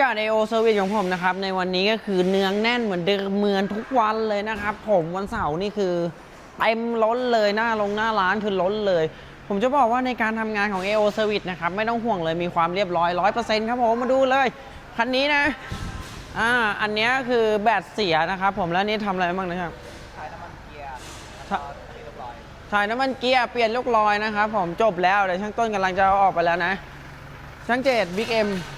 การเอโอเซอร์วิสของผมนะครับ ในวันนี้ก็คือเนืองแน่นเหมือนเดิมเหมือนทุกวันเลยนะครับ ผมวันเสาร์นี่คือเต็มล้นเลยหน้าลงหน้าร้านคือล้นเลย ผมจะบอกว่าในการทำงานของ AO Service นะครับ ไม่ต้องห่วงเลยมีความเรียบร้อย 100%ครับผมมาดูเลย คันนี้นะ อ่า อันเนี้ยคือแบตเสียนะครับผมแล้วอันนี่ทำอะไรบ้างนะครับถ่ายน้ำมันเกียร์ถ้าแล้วก็เรียบร้อยถ่ายน้ำมันเกียร์เปลี่ยนลูกลอยนะครับผมจบแล้วเดี๋ยวช่างต้นกำลังจะเอาออกไปแล้วนะช่างเจดบิ๊กเอ็มเ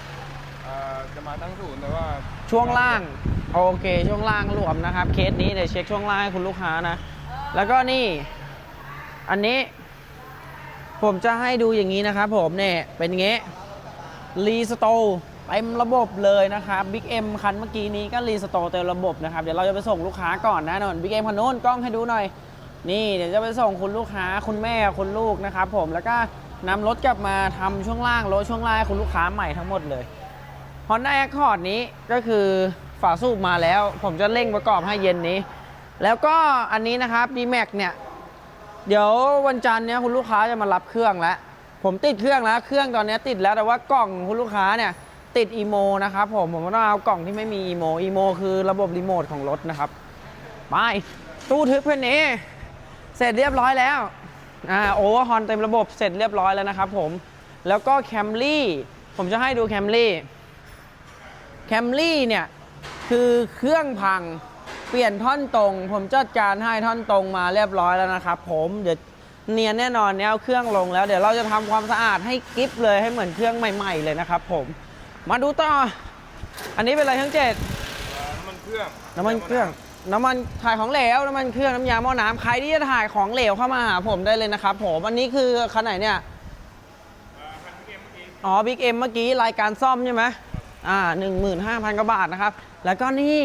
อ่อจะมาตั้งศูนย์แต่ว่าช่วงล่าง โอเค ช่วงล่างรวมนะครับ เคสนี้เดี๋ยวเช็คช่วงล่างให้คุณลูกค้านะ แล้วก็นี่ อันนี้ ผมจะให้ดูอย่างนี้นะครับผมเนี่ยเป็นอย่างงี้รีสโตเต็มระบบเลยนะครับบิ๊กเอ็มคันเมื่อกี้นี้ก็รีสโตเต็มระบบนะครับ เดี๋ยวเราจะไปส่งลูกค้าก่อนนะนอนบิ๊กเอ็มคันนู้นกล้องให้ดูหน่อย นี่เดี๋ยวจะไปส่งคุณลูกค้าคุณแม่คุณลูกนะครับผมแล้วก็นำรถกลับมาทำช่วงล่างรถช่วงล่างให้คุณลูกค้าใหม่ทั้งหมดเลย Honda Accord นี้ก็คือฝาสูบมาแล้ว ผมจะเร่งประกอบให้เย็นนี้ แล้วก็อันนี้นะครับ d m a x เนี่ย เดี๋ยววันจันทร์เนี้ยคุณลูกค้าจะมารับเครื่องแล้ว ผมติดเครื่องแล้ว เครื่องตอนนี้ติดแล้วแต่ว่ากล่องคุณลูกค้าเนี่ยติดอีโมนะครับผม ผมต้องเอากล่องที่ไม่มีอีโมอีโมคือระบบรีโมทของรถนะครับไปตู้ทึบเพื่อนนี้ เสร็จเรียบร้อยแล้วอ่าโอเวอร์ฮอนเต็มระบบเสร็จเรียบร้อยแล้วนะครับผม แล้วก็แคมรี่ผมจะให้ดูแคมรี่ แคมรี่เนี่ยคือเครื่องพังเปลี่ยนท่อนตรง ผมจัดการให้ท่อนตรงมาเรียบร้อยแล้วนะครับผมเดี๋ยวเนียนแน่นอนเนี่ยเอาเครื่องลงแล้วเดี๋ยวเราจะทำความสะอาดให้กิฟเลยให้เหมือนเครื่องใหม่ๆเลยนะครับผมมาดูต่อ อันนี้เป็นอะไรทั้งเจ็ดเอ่อน้ำมันเครื่องน้ำมันเครื่องน้ำมันถ่ายของเหลวน้ำมันเครื่องน้ำยาหม้อน้ำใครที่จะถ่ายของเหลวเข้ามาหาผมได้เลยนะครับผมอันนี้คือคันไหนเนี่ยเอ่อคันที่เกมเมื่อกี้อ๋อบิ๊กเอ็มเมื่อกี้รายการซ่อมใช่ไหม อ่าหนึ่งหมื่นห้าพันกว่าบาทนะครับ แล้วก็นี่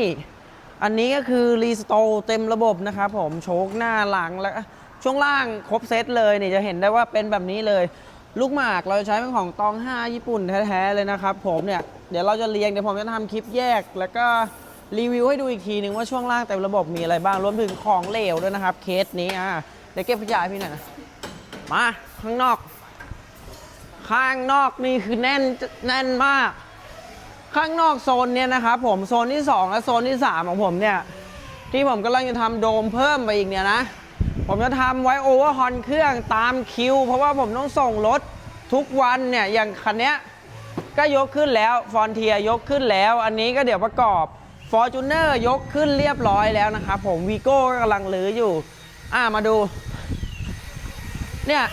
อันนี้ก็คือรีสโตเต็มระบบนะครับผมโชคหน้าหลังแล้วช่วงล่างครบเซตเลยนี่จะเห็นได้ว่าเป็นแบบนี้เลย ลูกหมากเราใช้เป็นของตอง 5 ญี่ปุ่นแท้ๆเลยนะครับผมเนี่ยเดี๋ยวเราจะเรียงเดี๋ยวผมจะทำคลิปแยก แล้วก็รีวิวให้ดูอีกทีหนึ่งว่าช่วงล่างเต็มระบบมีอะไรบ้างรวมถึงของเหลวด้วยนะครับเคสนี้อะเดี๋ยวเก็บขยะให้พี่หน่อยนะมาข้างนอก ข้างนอกนี่คือแน่นแน่นมาก ข้างนอกโซนเนี่ยนะครับผมโซนที่ 2 และโซนที่ 3 ของผมเนี่ย ที่ผมกำลังจะทำโดมเพิ่มไปอีกเนี่ยนะ ผมจะทำไว้โอเวอร์ฮอนเครื่องตามคิว เพราะว่าผมต้องส่งรถทุกวันเนี่ย อย่างคันเนี้ยก็ยกขึ้นแล้วฟอนเทียยกขึ้นแล้ว อันนี้ก็เดี๋ยวประกอบ f o r t u n e r ยกขึ้นเรียบร้อยแล้วนะครับผมวีโก้กำลังลืออยู่ อ่ามาดู เนี่ย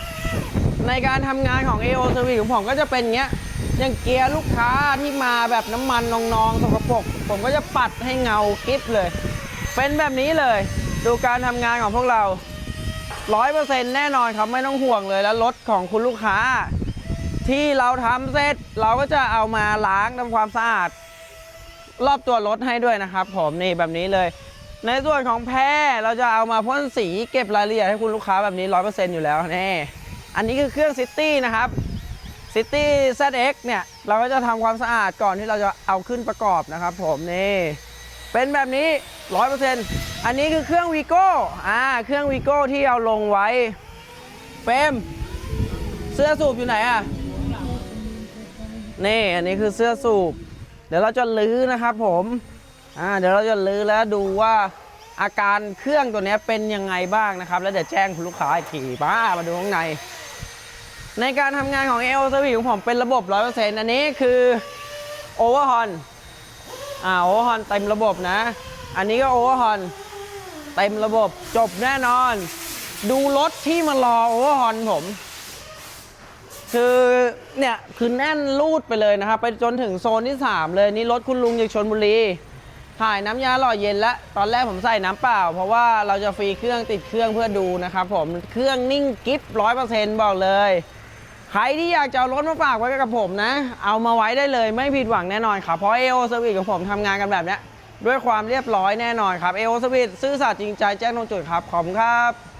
ในการทำงานของ AO Service ของผมก็จะเป็นอย่างเงี้ย อย่างเกียร์ลูกค้าที่มาแบบน้ำมันนองๆสกปรกผมก็จะปัดให้เงากิฟเลย เป็นแบบนี้เลย ดูการทำงานของพวกเรา100%แน่นอนครับไม่ต้องห่วงเลยแล้วรถของคุณลูกค้า ที่เราทำเสร็จเราก็จะเอามาล้างทำความสะอาด รอบตัวรถให้ด้วยนะครับ ผมนี่แบบนี้เลย ในส่วนของแพรเราจะเอามาพ่นสีเก็บรายละเอียดให้คุณลูกค้าแบบนี้100%อยู่แล้วแน่อันนี้คือเครื่องซิตี้นะครับ City ZX เนี่ย เราก็จะทำความสะอาดก่อนที่เราจะเอาขึ้นประกอบนะครับผมนี่เป็นแบบนี้ 100%อันนี้คือเครื่องวีโก้อ่าเครื่องวีโก้ที่เอาลงไว้เฟรมเสื้อสูบอยู่ไหนอะนี่อันนี้คือเสื้อสูบ เดี๋ยวเราจะลื้อนะครับผมอ่าเดี๋ยวเราจะลื้อแล้วดูว่าอาการเครื่องตัวนี้เป็นยังไงบ้างนะครับ แล้วเดี๋ยวแจ้งคุณลูกค้าอีกทีป้ามาดูข้างใน ในการทำงานของ AO Service ของผมเป็นระบบ 100%อันนี้คือ Overhaul อ่า Overhaul เต็มระบบนะ อันนี้ก็ Overhaul เต็มระบบจบแน่นอน ดูรถที่มารอ Overhaul ผมคือเนี่ยคือแน่นรูดไปเลยนะครับ ไปจนถึงโซนที่ 3 เลยนี่รถคุณลุงจากชนบุรีถ่ายน้ำยาหล่อเย็นแล้วตอนแรกผมใส่น้ำเปล่า เพราะว่าเราจะฟรีเครื่องติดเครื่องเพื่อดูนะครับผมเครื่องนิ่งกิฟต์ร้อยเปอร์เซ็นต์บอกเลย ใครที่อยากจะเอารถมาฝากไว้กับผมนะ เอามาไว้ได้เลยไม่ผิดหวังแน่นอนครับ เพราะ AO Service ของผมทำงานกันแบบนี้ด้วยความเรียบร้อยแน่นอนครับ AO Service ซื่อสัตย์จริงใจแจ้งตรงจุดครับ ขอบคุณครับ